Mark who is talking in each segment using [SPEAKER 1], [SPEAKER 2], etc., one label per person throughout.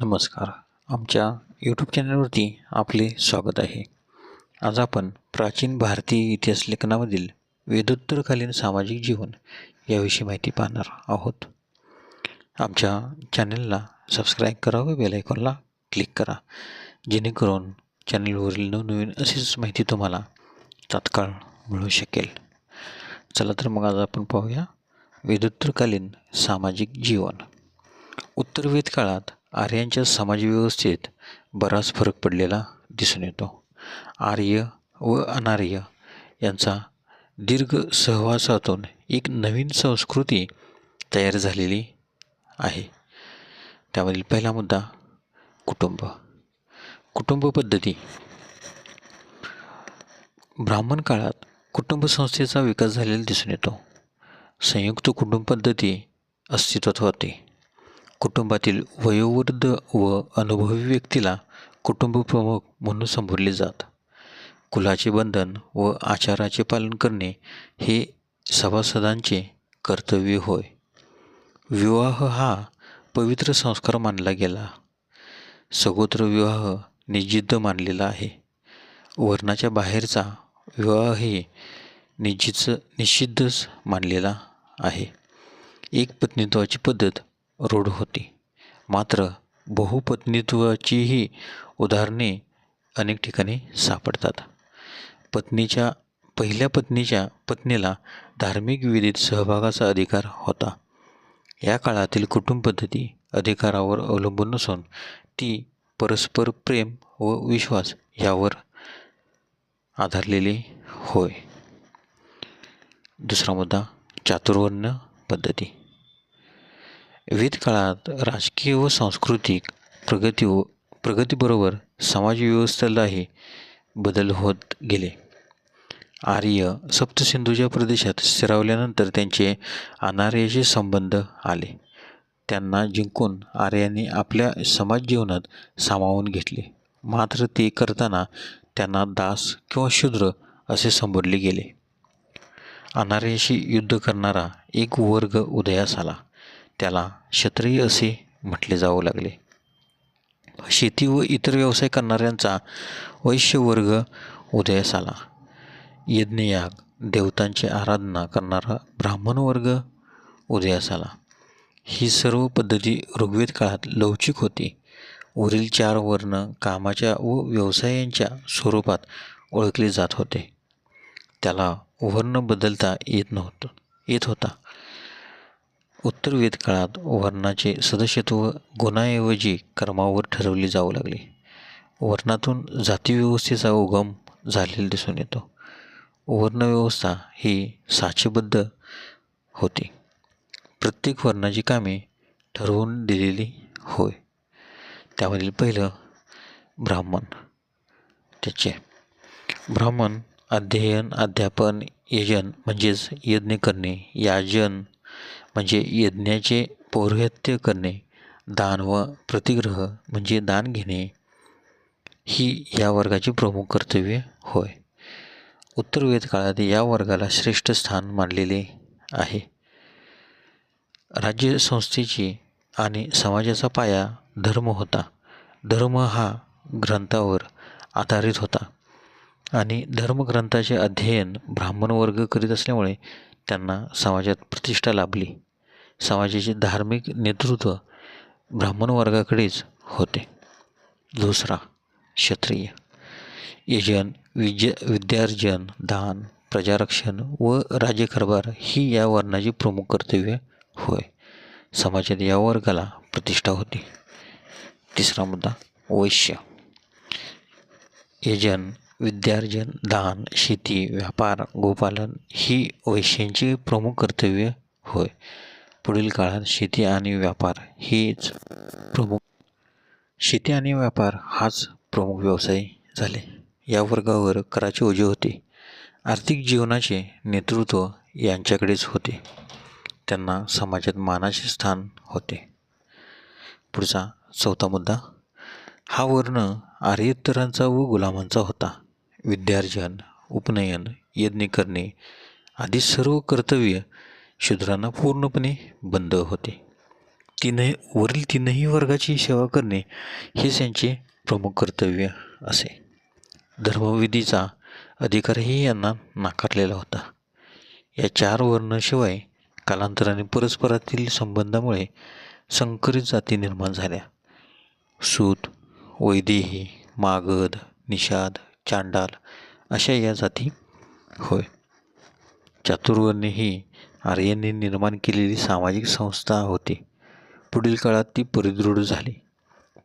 [SPEAKER 1] नमस्कार. आमच्या यूट्यूब चॅनलवरती आपले स्वागत आहे. आज आपण प्राचीन भारतीय इतिहास लेखनामधील वेदोत्तरकालीन सामाजिक जीवन याविषयी माहिती पाहणार आहोत. आमच्या चॅनलला सबस्क्राईब करा व बेलायकॉनला क्लिक करा. जेणेकरून चॅनलवरील नवनवीन अशीच माहिती तुम्हाला तात्काळ मिळू शकेल. चला तर मग आज आपण पाहूया वेदोत्तरकालीन सामाजिक जीवन. उत्तर वेद काळात आर्यांच्या समाजव्यवस्थेत बराच फरक पडलेला दिसून येतो. आर्य व अनार्य यांचा दीर्घ सहवासातून एक नवीन संस्कृती तयार झालेली आहे. त्यामधील पहिला मुद्दा कुटुंब. कुटुंब पद्धती. ब्राह्मण काळात कुटुंब संस्थेचा विकास झालेला दिसून येतो. संयुक्त कुटुंब पद्धती अस्तित्वात होते. कुटुंबातील वयोवृद्ध व अनुभवी व्यक्तीला कुटुंबप्रमुख म्हणून संबोधले जात. कुलाचे बंधन व आचाराचे पालन करणे हे सभासदांचे कर्तव्य होय. विवाह हा पवित्र संस्कार मानला गेला. सगोत्र विवाह निजिद्ध मानलेला आहे. वर्णाच्या बाहेरचा विवाह हे निश्चित निषिद्धच मानलेला आहे. एक पत्नीत्वाची पद्धत रूढ होती. मात्र बहुपत्नीत्वाचीही उदाहरणे अनेक ठिकाणी सापडतात. पत्नीच्या पहिल्या पत्नीच्या पत्नीला धार्मिक विधीत सहभागाचा अधिकार होता. या काळातील कुटुंबपद्धती अधिकारावर अवलंबून नसून ती परस्पर प्रेम व विश्वास यावर आधारलेली होय. दुसरा मुद्दा चातुर्वर्ण पद्धती. वेद काळात राजकीय व सांस्कृतिक प्रगती व प्रगतीबरोबर समाजव्यवस्थेलाही बदल होत गेले. आर्य सप्तसिंधूच्या प्रदेशात स्थिरावल्यानंतर त्यांचे अनार्याशी संबंध आले. त्यांना जिंकून आर्यांनी आपल्या समाज जीवनात सामावून घेतले. मात्र ते करताना त्यांना दास किंवा शूद्र असे संबोधले गेले. अनार्याशी युद्ध करणारा एक वर्ग उदयास आला. त्याला क्षत्रिय असे म्हटले जाऊ लागले. शेती व इतर व्यवसाय करणाऱ्यांचा वैश्य वर्ग उदयास आला. यज्ञयाग देवतांची आराधना करणारा ब्राह्मण वर्ग उदयास आला. ही सर्व पद्धती ऋग्वेद काळात लवचिक होती. वरील चार वर्ण कामाच्या व व्यवसायांच्या स्वरूपात ओळखले जात होते. त्याला वर्ण बदलता येत नव्हतं येत होता. उत्तर वेद काळात वर्णाचे सदस्यत्व गुणाऐवजी कर्मावर ठरवले जाऊ लागले. वर्णातून जातीव्यवस्थेचा उगम झालेला दिसून येतो. वर्णव्यवस्था ही साचेबद्ध होती. प्रत्येक वर्णाची कामे ठरवून दिलेली होय. त्यामधील पहिलं ब्राह्मण. त्याचे ब्राह्मण अध्ययन अध्यापन यजन म्हणजेच यज्ञ करणे याजन म्हणजे यज्ञाचे पौरोहित्य करणे दान व प्रतिग्रह म्हणजे दान घेणे ही या वर्गाची प्रमुख कर्तव्ये होय. उत्तर वेद काळात या वर्गाला श्रेष्ठ स्थान मानलेले आहे. राज्यसंस्थेची आणि समाजाचा पाया धर्म होता. धर्म हा ग्रंथावर आधारित होता. आणि धर्मग्रंथाचे अध्ययन ब्राह्मण वर्ग करीत असल्यामुळे त्यांना समाजात प्रतिष्ठा लाभली. समाजाचे धार्मिक नेतृत्व ब्राह्मण वर्गाकडेच होते. दुसरा क्षत्रिय. यजन विद्य विद्यार्जन दान प्रजारक्षण व राज्यकारभार ही या वर्णाची प्रमुख कर्तव्य होय. समाजात या वर्गाला प्रतिष्ठा होती. तिसरा मुद्दा वैश्य. यजन विद्यार्जन दान शेती व्यापार गोपालन ही वैश्यांची प्रमुख कर्तव्य होय. पुढील काळात शेती आणि व्यापार हेच प्रमुख शेती आणि व्यापार हाच प्रमुख व्यवसाय झाले. या वर्गावर कराचे ओझे होते. आर्थिक जीवनाचे नेतृत्व यांच्याकडेच होते. त्यांना समाजात मानाचे स्थान होते. पुढचा चौथा मुद्दा. हा वर्ण आर्यत्तरांचा व गुलामांचा होता. विद्यार्जन उपनयन यज्ञ करणे आदी सर्व कर्तव्य शूद्रांना पूर्णपणे बंद होते. तीनही वरील तीनही वर्गाची सेवा करणे हेच यांचे प्रमुख कर्तव्य असे. धर्मविधीचा अधिकारही यांना नाकारलेला होता. या चार वर्णाशिवाय कालांतराने परस्परातील संबंधामुळे संकरित जाती निर्माण झाल्या. सूत वैदेही मागध निषाद चांडाल अशा या जाती होय. चातुर्वर्णी ही आर्यांनी निर्माण केलेली सामाजिक संस्था होती. पुढील काळात ती परिदृढ झाली.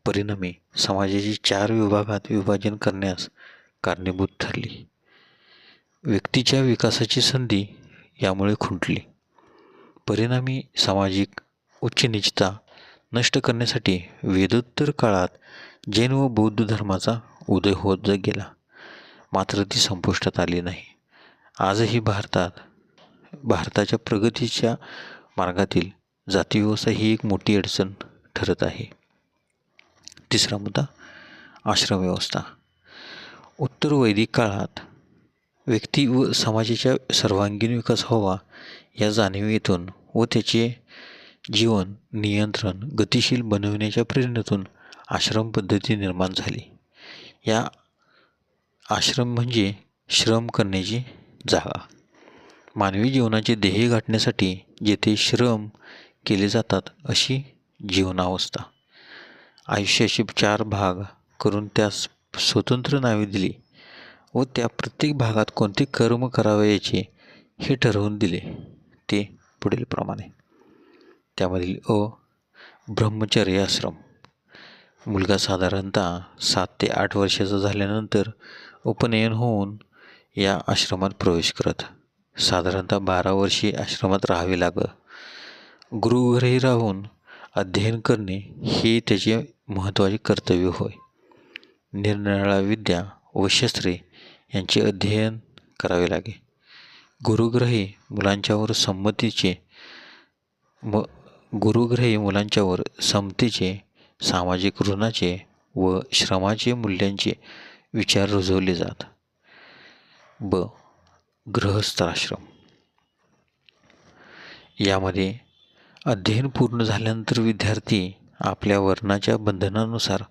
[SPEAKER 1] परिणामी समाजाचे चार विभागात विभाजन करण्यास कारणीभूत ठरली. व्यक्तीच्या विकासाची संधी यामुळे खुंटली. परिणामी सामाजिक उच्च निचता नष्ट करण्यासाठी वेदोत्तर काळात जैन व बौद्ध धर्माचा उदय होत गेला. मात्र ती संपुष्टात आली नाही. आजही भारतात भारताच्या प्रगतीच्या मार्गातील जातीव्यवस्था ही एक मोठी अडचण ठरत आहे. तिसरा मुद्दा आश्रम व्यवस्था. उत्तर वैदिक काळात व्यक्ती व समाजाच्या सर्वांगीण विकास व्हावा या जाणिवेतून व त्याचे जीवन नियंत्रण गतिशील बनविण्याच्या प्रेरणेतून आश्रम पद्धती निर्माण झाली. या आश्रम म्हणजे श्रम करण्याची जागा. मानवी जीवनाचे ध्येय गाठण्यासाठी जेथे श्रम केले जातात अशी जीवनावस्था. आयुष्याचे चार भाग करून त्यास स्वतंत्र नावे दिली व त्या प्रत्येक भागात कोणते कर्म करावयाचे हे ठरवून दिले ते पुढीलप्रमाणे त्यामधील अ ब्रह्मचर्य आश्रम. मुलगा साधारणतः सात ते आठ वर्षाचा झाल्यानंतर उपनयन होऊन या आश्रमात प्रवेश करत. साधारणतः बारा वर्षे आश्रमात राहावे लागं. गुरुघरही राहून अध्ययन करणे हे त्याचे महत्त्वाचे कर्तव्य होय. निरनिराळ्या विद्या व शस्त्रे यांचे अध्ययन करावे लागे. गुरुग्रही मुलांच्यावर संमतीचे म गुरुग्रही मुलांच्यावर समतेचे सामाजिक ऋणाचे व श्रमाचे मूल्यांचे विचार रुजवले जात. ब गृहस्थाश्रम यामध्ये अध्ययन पूर्ण झाल्यानंतर विद्यार्थी आपल्या वर्णाच्या बंधनानुसार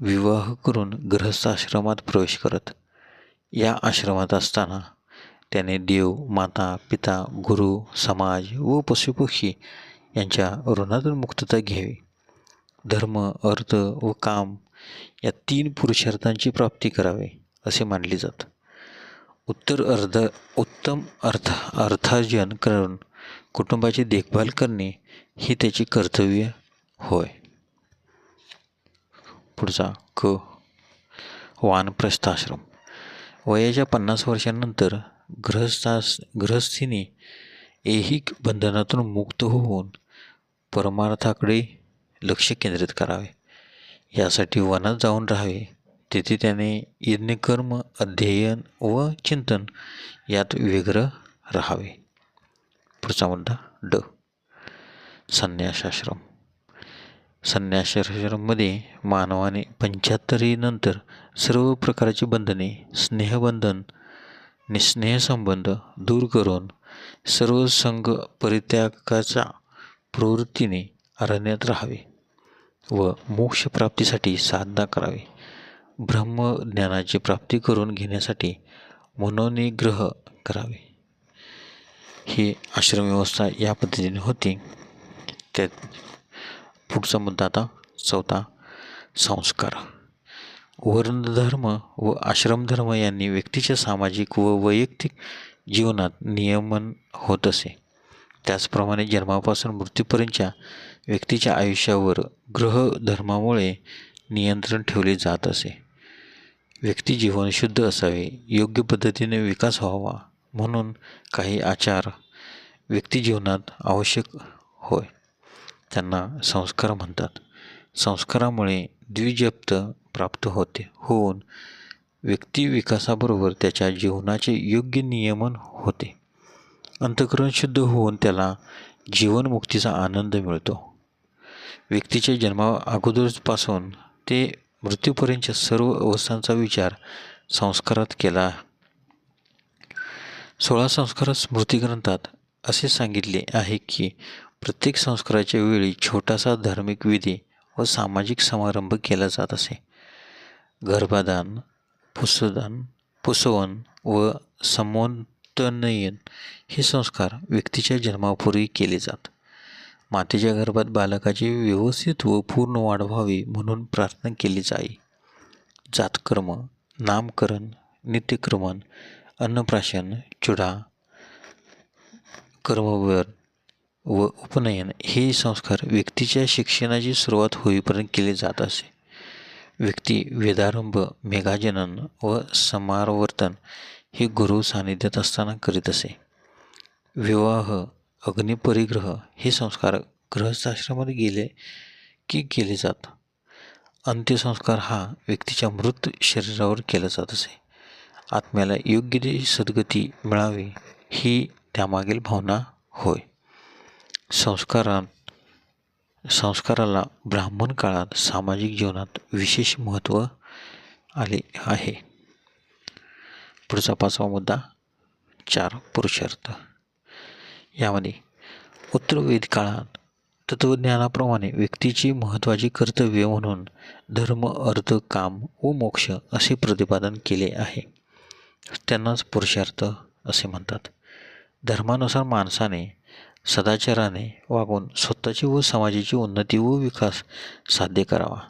[SPEAKER 1] विवाह करून गृहस्थ आश्रमात प्रवेश करत या आश्रमात असताना त्याने देव माता पिता गुरु समाज व पशुपक्षी यांच्या ऋणातून मुक्तता घ्यावी. धर्म अर्थ व काम या तीन पुरुषार्थांची प्राप्ती करावे असे मानले जातं. उत्तर अर्ध उत्तम अर्थ अर्थार्जन करून कुटुंबाची देखभाल करणे हे त्याचे कर्तव्य होय. पुढचा क वानप्रस्थाश्रम. वयाच्या पन्नास वर्षांनंतर गृहस्थास गृहस्थीने ऐहिक बंधनातून मुक्त होऊन परमार्थाकडे लक्ष केंद्रित करावे. यासाठी वनात जाऊन राहावे. तेथे त्याने यज्ञकर्म अध्ययन व चिंतन यात व्यग्र राहावे. पुढचा मुद्दा ड. संन्यासाश्रम. संन्यासाश्रममध्ये मानवाने पंच्याहत्तरीनंतर सर्व प्रकारची बंधने स्नेहबंधन निस्नेहसंबंध दूर करून सर्व संघ परित्यागाच्या प्रवृत्तीने अरण्यात राहावे व मोक्षप्राप्तीसाठी साधना करावी. ब्रह्मज्ञानाची प्राप्ती करून घेण्यासाठी मनोनिग्रह करावे. ही आश्रमव्यवस्था या पद्धतीने होती. त्यात पुढचा मुद्दा आता चौथा संस्कार. वर्णधर्म व आश्रमधर्म यांनी व्यक्तीच्या सामाजिक व वैयक्तिक जीवनात नियमन होत असे. त्याचप्रमाणे जन्मापासून मृत्यूपर्यंतच्या व्यक्तीच्या आयुष्यावर ग्रहधर्मामुळे नियंत्रण ठेवले जात असे. व्यक्तिजीवन शुद्ध असावे योग्य पद्धतीने विकास व्हावा म्हणून काही आचार व्यक्तिजीवनात आवश्यक होय. त्यांना संस्कार म्हणतात. संस्कारामुळे द्विजप्त प्राप्त होते. होऊन व्यक्ती विकासाबरोबर त्याच्या जीवनाचे योग्य नियमन होते. अंतकरण शुद्ध होऊन त्याला जीवनमुक्तीचा आनंद मिळतो. व्यक्तीच्या जन्मा अगोदरपासून ते मृत्यूपर्यंतच्या सर्व अवस्थांचा विचार संस्कारात केला. सोळा संस्कार स्मृतीग्रंथात असे सांगितले आहे की प्रत्येक संस्काराच्या वेळी छोटासा धार्मिक विधी व सामाजिक समारंभ केला जात असे. गर्भादान पुसदान पुसवन व समोन्तनयन हे संस्कार व्यक्तीच्या जन्मापूर्वी केले जात. मातेच्या गर्भात बालकाची व्यवस्थित व पूर्ण वाढ व्हावी म्हणून प्रार्थना केली जाई. जातकर्म नामकरण नित्यक्रमण अन्नप्राशन चुडा कर्मवर व उपनयन हे संस्कार व्यक्तीच्या शिक्षणाची सुरुवात होईपर्यंत केले जात असे. व्यक्ती वेदारंभ मेघाजनन व समारवर्तन हे गुरु सानिध्यात असताना करीत असे. विवाह अग्निपरिग्रह हे संस्कार गृहस्थाश्रमात गेले की केले जात. अंत्यसंस्कार हा व्यक्तीच्या मृत शरीरावर केला जात असे. आत्म्याला योग्य ती सद्गती मिळावी ही त्यामागील भावना होय. संस्कारात संस्काराला ब्राह्मण काळात सामाजिक जीवनात विशेष महत्त्व आले आहे. पुढचा पाचवा मुद्दा चार पुरुषार्थ. यामध्ये उत्तरवेद काळात तत्त्वज्ञानाप्रमाणे व्यक्तीची महत्त्वाची कर्तव्य म्हणून धर्म अर्थ काम व मोक्ष असे प्रतिपादन केले आहे. त्यांनाच पुरुषार्थ असे म्हणतात. धर्मानुसार माणसाने सदाचाराने वागून स्वतःची व समाजाची उन्नती व विकास साध्य करावा.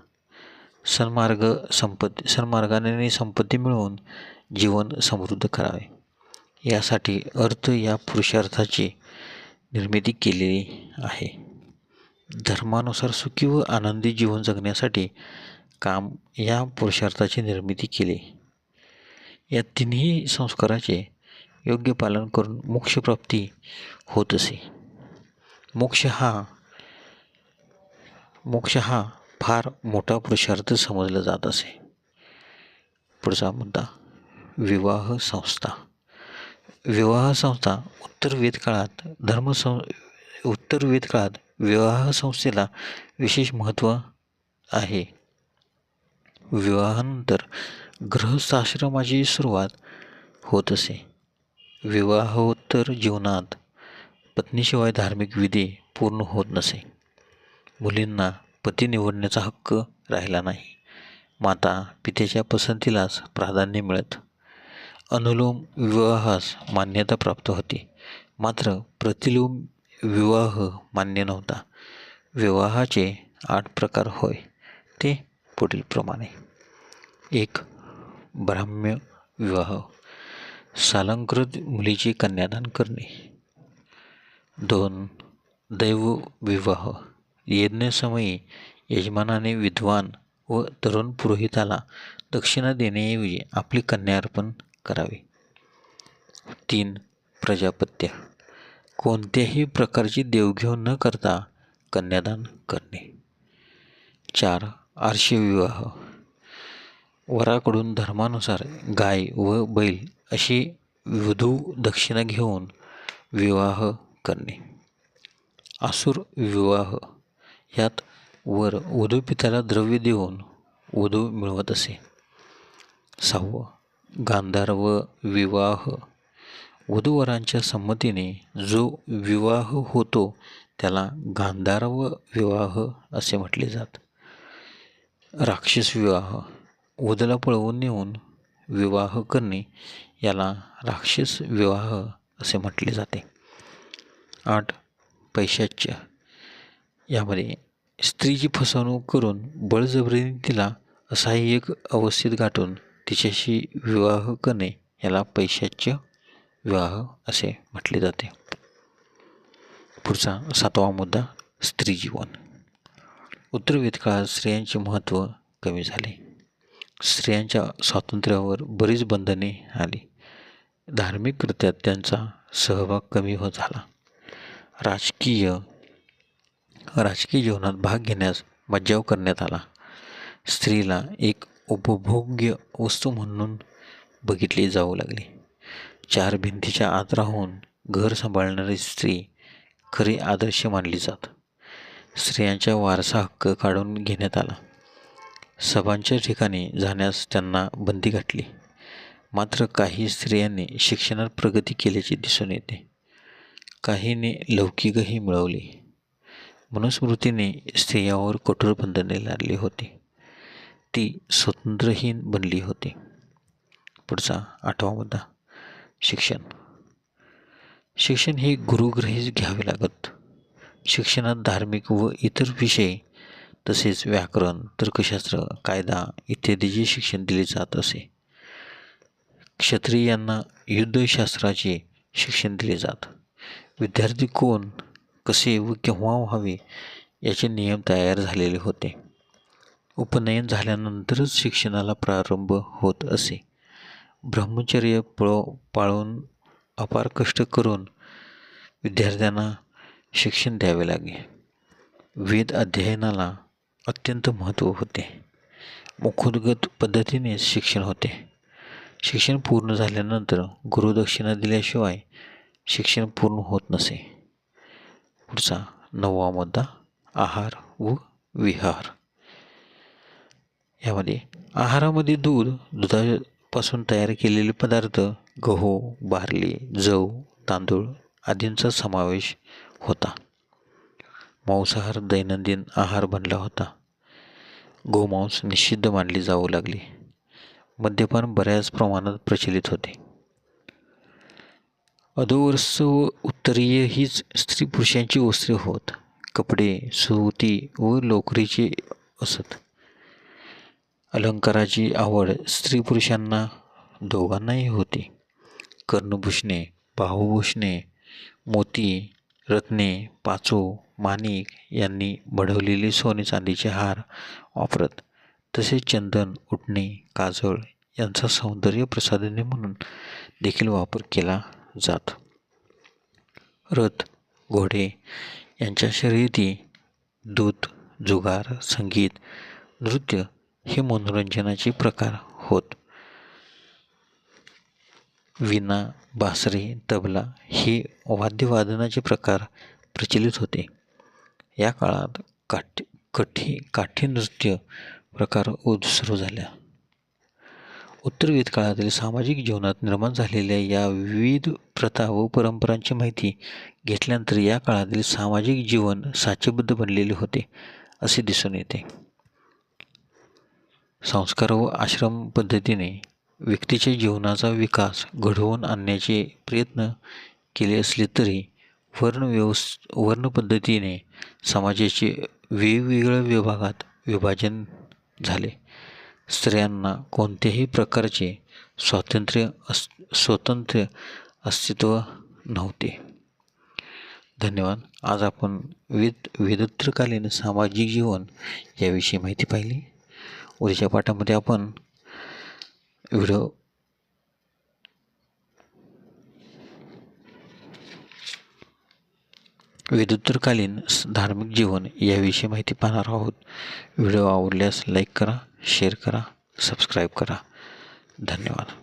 [SPEAKER 1] सन्मार्ग संपत्ती सन्मार्गाने संपत्ती मिळवून जीवन समृद्ध करावे. यासाठी अर्थ या पुरुषार्थाची निर्मिती केलेली आहे. धर्मानुसार सुखी व आनंदी जीवन जगण्यासाठी काम या पुरुषार्थाची निर्मिती केली. या तिन्ही संस्काराचे योग्य पालन करून मोक्षप्राप्ती होत असे. मोक्ष हा मोक्ष हा फार मोठा पुरुषार्थ समजला जात असे. पुढचा मुद्दा विवाह संस्था. विवाह संस्था उत्तर वेद काळात धर्मसं उत्तर वेद काळात विवाह संस्थेला विशेष महत्त्व आहे. विवाहानंतर गृहस्थाश्रमाची सुरुवात होत असे. विवाहोत्तर जीवनात पत्नीशिवाय धार्मिक विधी पूर्ण होत नसे. मुलींना पती निवडण्याचा हक्क राहिला नाही. माता पितेच्या पसंतीलाच प्राधान्य मिळत अनुलोम विवाहास मान्यता प्राप्त होती. मात्र प्रतिलोम विवाह मान्य नव्हता. विवाहाचे आठ प्रकार होय ते पुढीलप्रमाणे एक ब्राह्म्य विवाह. सालंकृत मुलीचे कन्यादान करणे. दोन दैव विवाह. यज्ञसमयी यजमानाने विद्वान व तरुण पुरोहिताला दक्षिणा देण्याऐवजी आपली कन्या अर्पण करावे. तीन प्रजापत्य. कोणत्याही प्रकारची देवघेव न करता कन्यादान करणे. चार आर्षविवाह वराकडून धर्मानुसार गाय व बैल अशी वधू दक्षिणा घेऊन विवाह करणे. आसुर विवाह. यात वर वधूपित्याला द्रव्य देऊन वधू मिळवत असे. सहावं गांधर्व विवाह. वधूवरांच्या संमतीने जो विवाह होतो त्याला गांधर्व विवाह असे म्हटले जात. राक्षस विवाह वधूला पळवून नेऊन विवाह करणे याला राक्षस विवाह असे म्हटले जाते. आठ पैशाच्या. यामध्ये स्त्रीची फसवणूक करून बळजबरीने तिला असहाय्यक अवस्थेत गाठून तिच्याशी विवाह करणे याला पैशाच्या विवाह असे म्हटले जाते. पुढचा सातवा मुद्दा स्त्री जीवन. उत्तर वेद काळात स्त्रियांचे महत्त्व कमी झाले. स्त्रियांच्या स्वातंत्र्यावर बरीच बंधने आली. धार्मिक कृत्यात त्यांचा सहभाग कमी होत झाला. राजकीय राजकीय जीवनात भाग घेण्यास मज्जाव करण्यात आला. स्त्रीला एक उपभोग्य वस्तू म्हणून बघितली जाऊ लागली. चार भिंतीच्या आत राहून घर सांभाळणारी स्त्री खरी आदर्श मानली जात. स्त्रियांच्या वारसा हक्क काढून घेण्यात आला. सभांच्या ठिकाणी जाण्यास त्यांना बंदी घातली. मात्र काही स्त्रियांनी शिक्षणात प्रगती केल्याचे दिसून येते. काहीने लौकिकही मिळवली. मनुस्मृतीने स्त्रियावर कठोर बंधने लादली होती. ती स्वतंत्रहीन बनली होती. पुढचा आठवा मुद्दा शिक्षण. शिक्षण हे गुरुग्रहीच घ्यावे लागत. शिक्षणात धार्मिक व इतर विषय तसेच व्याकरण तर्कशास्त्र कायदा इत्यादीचे शिक्षण दिले जात असे. क्षत्रियांना युद्धशास्त्राचे शिक्षण दिले जात. विद्यार्थी कोण कसे व केव्हा व्हावे याचे नियम तयार झालेले होते. उपनयन झाल्यानंतरच शिक्षणाला प्रारंभ होत असे. ब्रह्मचर्य पळ पाळून अपार कष्ट करून विद्यार्थ्यांना शिक्षण द्यावे लागे. वेद अध्ययनाला अत्यंत महत्त्व होते. मुखोद्गत पद्धतीने शिक्षण होते. शिक्षण पूर्ण झाल्यानंतर गुरुदक्षिणा दिल्याशिवाय शिक्षण पूर्ण होत नसे. पुढचा नववा मुद्दा आहार व विहार. यामध्ये आहारामध्ये दूध दुधापासून तयार केलेले पदार्थ गहू बार्ली जव तांदूळ आदींचा समावेश होता. मांसाहार दैनंदिन आहार बनला होता. गोमांस निषिद्ध मानली जाऊ लागली. मद्यपान बऱ्याच प्रमाणात प्रचलित होते. अधोवर्ष व उत्तरीय हीच स्त्री पुरुषांची वस्त्रे होत. कपडे सुती व लोकरीचे असत. अलंकाराची आवड स्त्री पुरुषांना दोघांनाही होती. कर्णभूषणे बाहुभूषणे मोती रत्ने पाचो माणिक यांनी बढवलेले सोने चांदीचे हार वापरत तसेच चंदन उठणे काजळ यांचा सौंदर्य प्रसाधने म्हणून देखील वापर केला जात. रथ घोडे यांच्या शर्यती दूत जुगार संगीत नृत्य हे मनोरंजनाचे प्रकार होत. विना बासरी तबला हे वाद्यवादनाचे प्रकार प्रचलित होते. या काळात काठी कठी काठी नृत्य प्रकार सुरू झाल्या. उत्तरवेद काळातील सामाजिक जीवनात निर्माण झालेल्या या विविध प्रथा व परंपरांची माहिती घेतल्यानंतर या काळातील सामाजिक जीवन साचेबद्ध बनलेले होते असे दिसून येते. संस्कार व आश्रम पद्धतीने व्यक्तीच्या जीवनाचा विकास घडवून आणण्याचे प्रयत्न केले असले तरी वर्णव्यवस् वर्णपद्धतीने समाजाचे वेगवेगळ्या विभागात विभाजन झाले. स्त्रियांना कोणत्याही प्रकारचे स्वातंत्र्य अस स्वतंत्र अस्तित्व नव्हते. धन्यवाद. आज आपण वेद वेदत्रकालीन सामाजिक जीवन याविषयी माहिती पाहिली. उद्याच्या पाठामध्ये आपण व्हिडिओ विद्युत्तरकालीन धार्मिक जीवन याविषयी माहिती पाहणार आहोत. व्हिडिओ आवडल्यास लाईक करा शेअर करा सबस्क्राईब करा. धन्यवाद.